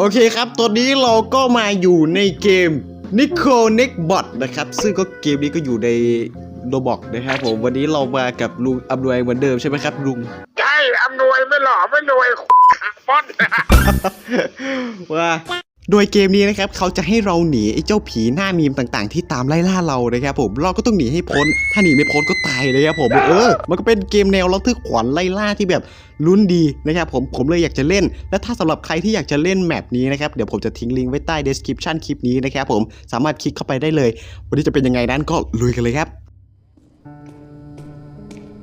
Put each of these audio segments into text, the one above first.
โอเคครับ ตอนนี้เราก็มาอยู่ในเกม n i c o n e c Bot นะครับ ซึ่งก็เกมนี้ก็อยู่ในโ o บอกนะครับผมวันนี้เรามากับลุงอำนวยเหมือนเดิมใช่ไหมครับลุง ใช่อำนวยไม่หล่อไม่รวยฟอน ว่า โดยเกมนี้นะครับเขาจะให้เราหนีไอ้เจ้าผีหน้ามีมต่างๆ ที่ตามไล่ล่าเรานะครับผมเราก็ต้องหนีให้พ้น ถ้าหนีไม่พ้นก็ตายเลยครับผมเออ มันก็เป็นเกมแนวระทึกขวัญไล่ล่าที่แบบลุ้นดีนะครับผมผมเลยอยากจะเล่น และถ้าสำหรับใครที่อยากจะเล่นแมปนี้นะครับเดี๋ยวผมจะทิ้งลิงก์ไว้ใต้ description คลิปนี้นะครับผมสามารถคลิกเข้าไปได้เลย วันนี้จะเป็นยังไงนั้นก็ลุยกันเลยครับ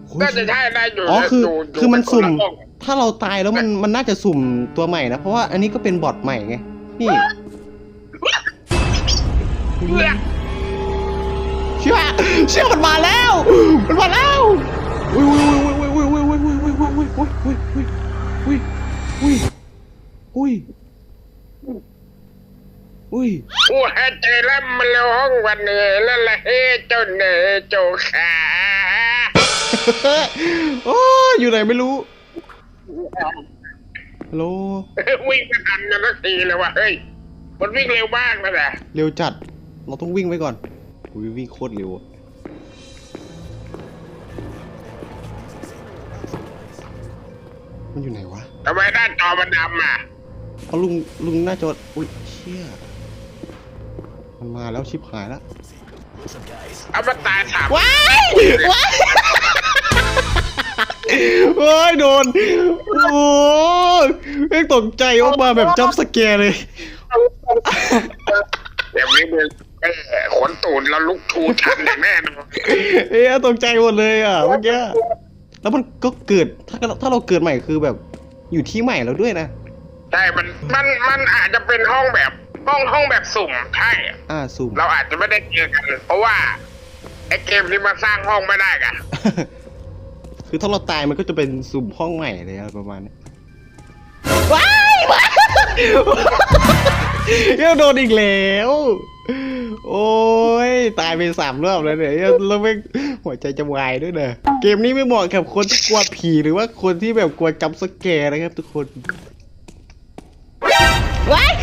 โอ้ยน่าจะใช่ได้อยู่อ๋อคือยู่ยู่คือมันสุ่มเป็คละห้องถ้าเราตายแล้วมันมันน่าจะสุ่มตัวใหม่นะเพราะว่าอันนี้ก็เป็นบอทใหม่ไง นี่เพื่อเชื่อเชื่อมันมาแล้ว มันมาแล้วอุ้ยอุ้ยอุ้ยอุ้ยอุ้ยอุ้ยอุ้ยอุ้ยอุ้ยอุ้ยอุ้ยอุ้ยอุ้ยอุ้ยอุ้ยผู้หาใจแล้วมันเลยห้องวันนี้แล้วละเฮ้เจ้าเนยเจ้าขาโอ้ยอยู่ไหนไม่รู้ฮัล โหลวิ่งไม่ทันกันสักทีเลยว่ะเฮ้ย มันวิ่งเร็วมากนะแต่เร็วจัด เราต้องวิ่งไว้ก่อนอุ้ยวิ่งโคตรเร็วอะมันอยู่ไหนวะทำไมหน้าจอมันดำอะเอาลุงลุงหน้าจออุ้ยเชี่ยมันมาแล้วชิบหายแล้ว เอามาตายถามว้ายว้าย โอ้ยโดน โอ้ยเอ็งตกใจออกมาแบบจับสแกร์เลยเดี๋ยวนี้มึงเอ้ยขนตูนแล้วลุกชูชันอย่างแน่นอนเอ๊ะตกใจหมดเลยอะเมื่อกี้แล้วมันก็เกิดถ้าถ้าเราเกิดใหม่คือแบบ อยู่ที่ใหม่แล้วด้วยนะ ใช่มันมันมันอาจจะเป็นห้องแบบห้องห้องแบบสุ่มใช่อ่าสุ่มเราอาจจะไม่ได้เจอกัน เพราะว่าไอ้เกมนี้มาสร้างห้องไม่ได้กัน คือถ้าเราตายมันก็จะเป็นสุ่มห้องใหม่เลยอะไรประมาณนี้ว้ายว้ายเหี้ยังโดนอีกแล้ว โอ้ยตายไปสามรอบแล้วเนี่ยเหี้ยแล้วไม่งหัวใจจะวายด้วยเนอะเกมนี้ไม่เหมาะกับคนที่กลัวผีหรือว่าคนที่แบบกลัวจำสแกร์นะครับทุกคนว้าย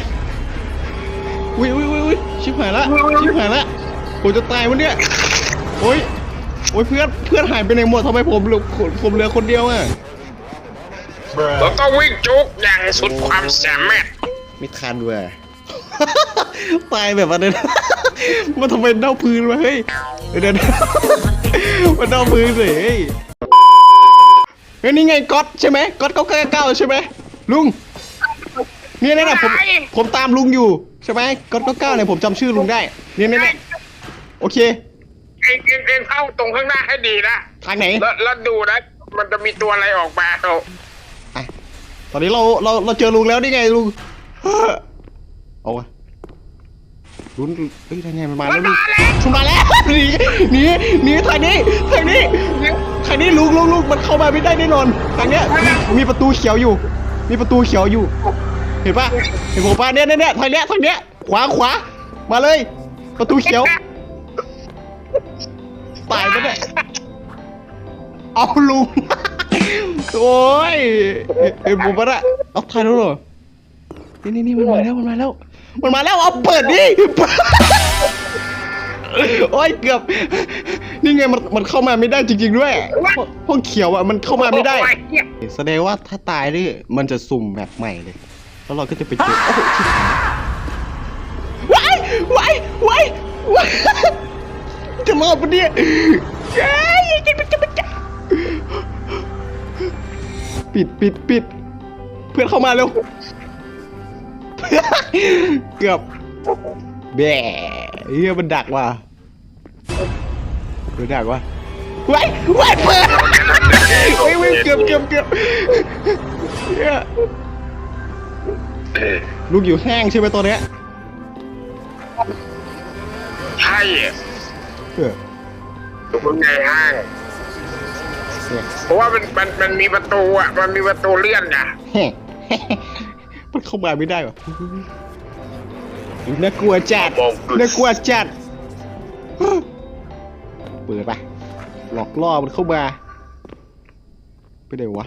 อุ้ยอุ้ยอุ้ยอุ้ยชิบหายละชิบหายละผมจะตายวันเนี้ยโอ้ย โอ้ยเพื่อนเพื่อนหายไปไหนหมดทำไมผมเหลือผมเหลือคนเดียวอะแล้วก็วิ่งจุกอย่างสุดความสามารถไม่ทันเว้ยตายแบบอะไรนะมันทำไมเน่าพื้นวะเฮ้ยเดี๋ยวเดี๋ยวมันเน่าพื้นสิเฮ้ยเฮ้ยนี่ไงก๊อตใช่ไหมก๊อตเก้าเก้าเก้าใช่ไหมลุงเนี่ยเนี่ยเนี่ยผมผมตามลุงอยู่ใช่ไหมก๊อตเก้าเก้าเนี่ยผมจำชื่อลุงได้เนี่ยเนี่ยเนี่ยโอเค เองเองเองเข้าตรงข้างหน้าให้ดีนะทางไหนแล้วแล้วดูนะมันจะมีตัวอะไรออกมาเอาอะตอนนี้เราเราเราเจอลุงแล้วนี่ไงลุงเอาวะลุงเฮ้ยทางไงมันมามัแล้นวลุงมาแล้วมันมาแล้วหนีหนีหนีทางนี้ทางนี้ทางนี้ลุงลุงลุงมันเข้ามาไม่ได้แน่นอนทางเนี้ยมีมีประตูเขียวอยู่ มีประตูเขียวอยู่ เห็นปะเห็นผมปะเนี่ยเนี่ยเนี่ยทางเนี้ยทางเนี้ยขวาขวามาเลย ประตูเขียว ตายปะเนี่ยเอาลุง โอ้ยเห็นผมปะน่ะเอาทายแล้วเหรอนี่นี่นี่มันมาแล้วมันมาแล้ว มันมาแล้วเอาเปิดดิโอ้ยเกือบ นี่ไงมันมันเข้ามาไม่ได้จริงๆด้วยห้องเขียวอะมันเข้ามาไม่ได้โอ้ยเหี้ยแสดงว่าถ้าตายนี่มันจะสุ่มแบบใหม่เลย แล้วเราก็จะไปเจอโอ้โหว้ายว้ายว้ายว้าย จะรอดปะเนี่ยเย้ยจะมันจะมันจะปิดปิดปิด เพื่อนเข้ามาเร็วเกือบแบ่เฮียมันดักว่ะมันดักว่ะไว้ายว้ายเปิดเฮ้ยเฮ้เกือบเกือบเกือบเฮียลูกอยู่แห้งใช่ไหมตอนเนี้ยใช่ อออยู่ข้างในห้างเนี่ยเพราะว่ามันมันมันมีประตูอะ มันมีประตูเลื่อนอะแห้งมันเข้ามาไม่ได้วะน่ากลัวจัดน่ากลัวจัด เปิดไปหลอกล่อมันเข้ามาไปไหนวะ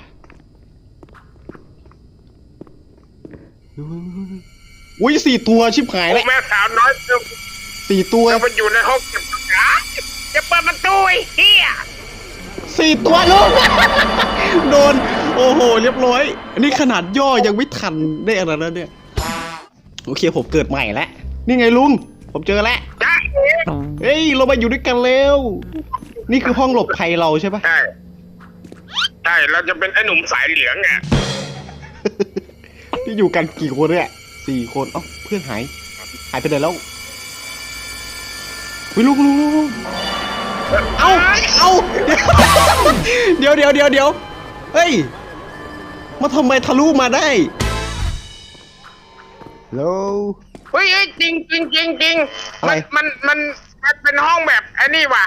อุ้ยสี่ตัวชิบหายแล้วแม่สาวน้อยจะสี่ตัวมันอยู่ในห้องเก็บขา จะเปิดประตูไอ้เหี้ยสี่ตัวลูก โดน โอ้โห เรียบร้อย อันนี้ขนาดย่อยังไม่ทันได้อะไรแล้วเนี่ย โอเคผมเกิดใหม่แล้ว นี่ไงลุง ผมเจอแล้วจ้าเฮ้ย เรามาอยู่ด้วยกันเร็วนี่คือห้องหลบภัยเราใช่ปะใช่ใช่เราจะเป็นไอ้หนุ่มสายเหลืองอะที่อยู่กันกี่คนเนี่ยสี่คนเอ้าเพื่อนหาย หายไปไหนแล้ววิลุงลุงลุง เอ้าเอ้าเดี๋ยวเดี๋ยวเดี๋ยวเดี๋ยวเฮ้ยมาทำไมทะลุมาได้ฮัลโหลเฮ้ยเฮ้ยจริงจริงจริงจริงอะไร มันมันมันมันเป็นห้องแบบไอ้นี่ว่ะ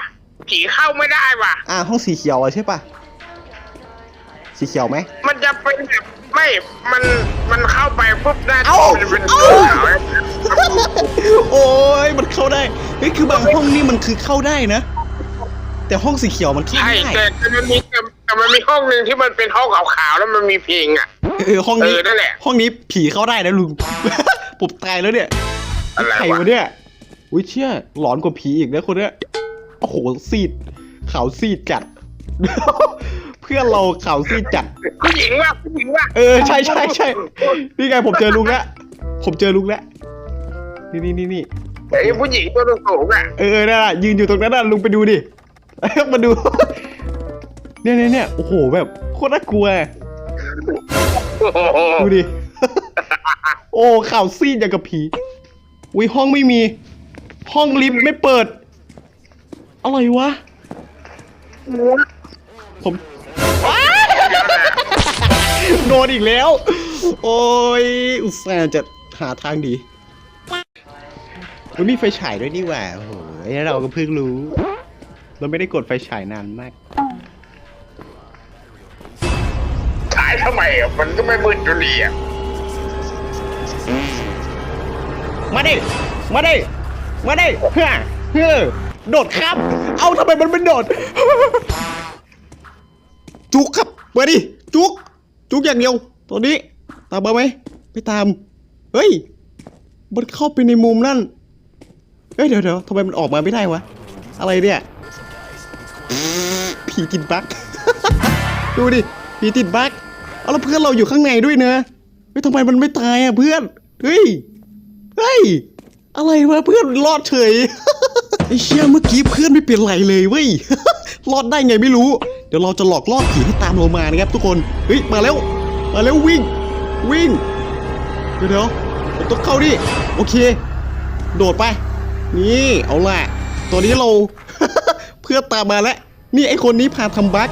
ผีเข้าไม่ได้ว่ะ อ่าห้องสีเขียวอะใช่ปะสีเขียวไหม มันจะเป็นแบบไม่มันมันเข้าไปปุ๊บหน้าจเอ้าอมันจะเป็นเอ้าสีขาวโอ้ยมันเข้าได้เฮ้ยคือบางห้องนี่มันคือเข้าได้นะ แต่ห้องสีเขียวมันเข้าใช่ไม่ได้แต่แต่มันมีแต่แต่มันมีห้องหนึ่งที่มันเป็นห้องขาวๆแล้วมันมีเพลงอะ เออห้องนี้เออนั่นแหละห้องนี้ผีเข้าได้นะลุง ผมตายแล้วเนี่ยอะไรใครวะ วะเนี่ยอุ้ยเชี่ยหลอนกว่าผีอีกนะคนเนี้ยโอ้โหซีดขาวซีดจัด เพื่อนเราขาวซีดจัด ผู้หญิงว่ะผู้หญิงว่ะเออใช่ใช่ใช่นี่ไงผมเจอลุงแล้วผมเจอลุงแล้วนี่นี่นี่นี่ไอ้ผู้หญิงตัวสูงๆอะเออน่ะยืนอยู่ตรงนั้นน่ะลุงไปดูดิ มาดู เนี่ยเนี่ยเนี่ยโอ้โหแบบโคตรน่ากลัวดูดิ โอ้ข่าวซีดอย่างกับผีอุ้ยห้องไม่มี ห้องลิฟต์ไม่เปิด อะไรวะ ผมโดนอีกแล้ว โอ้ย อุตส่าห์จะหาทางดีมันมีไฟฉายด้วยนี่หว่าโอ้โหเราก็เพิ่งรู้ เราไม่ได้กดไฟฉายนานมากขายทำไมอะมันก็ไม่มืดอยู่ดีอะมาดิ มาดิ มาดิเฮ้อเฮ้อโดดครับ เอาทำไมมันไม่โดด จุกครับมาดิ จุก จุกอย่างเดียวตอนนี้ ตามมาไหมไม่ตาม เฮ้ย มันเข้าไปในมุมนั่น เฮ้ยเดี๋ยวเดี๋ยวทำไมมันออกมาไม่ได้วะ อะไรเนี่ย ผีติดบั๊ก ดูดิ ผีติดบั๊ก เอาแล้วเพื่อนเราอยู่ข้างในด้วยเนอะเฮ้ยทำไมมันไม่ตายอะเพื่อน เฮ้ย เฮ้ย อะไรวะเพื่อนรอดเฉย ไอ้เชี่ยเมื่อกี้เพื่อนไม่เป็นไรเลยเว้ย รอดได้ไงไม่รู้ เดี๋ยวเราจะหลอกล่อผีที่ตามเรามานะครับทุกคน เฮ้ย มาแล้ว มาแล้ววิ่ง วิ่ง เดี๋ยวเดี๋ยวผมต้องเข้าดิ โอเค โดดไป นี่ เอาล่ะ ตอนนี้เรา พื่อนตามมาแล้ว นี่ไอคนนี้พาทำบั๊ก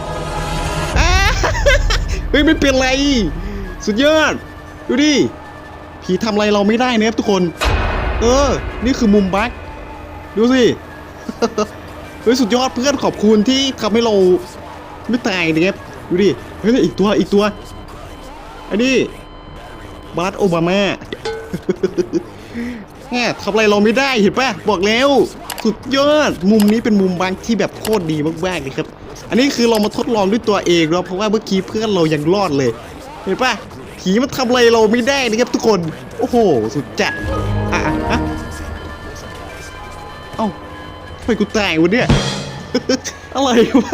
เฮ้ยไม่เป็นไร สุดยอด ดูดิ ผีทำอะไรเราไม่ได้นะครับทุกคน เออ นี่คือมุมบั๊กดูสิ เฮ้ยสุดยอดเพื่อนขอบคุณที่ทำให้เราไม่ตายนะครับ ดูดิ เฮ้ยอีกตัวอีกตัว อันนี้บารักโอบามาแง่ทำอะไรเราไม่ได้เห็นปะบอกแล้ว สุดยอด มุมนี้เป็นมุมบังที่แบบโคตรดีมากๆเลยครับ อันนี้คือเรามาทดลองด้วยตัวเองเราเพราะว่าเมื่อกี้เพื่อนเรายังรอดเลย เห็นปะผีมันทำอะไรเราไม่ได้นะครับทุกคน โอ้โห สุดจัดอะอะอะเอ้าทำไมกูตายวะเนี่ยอะไรวะ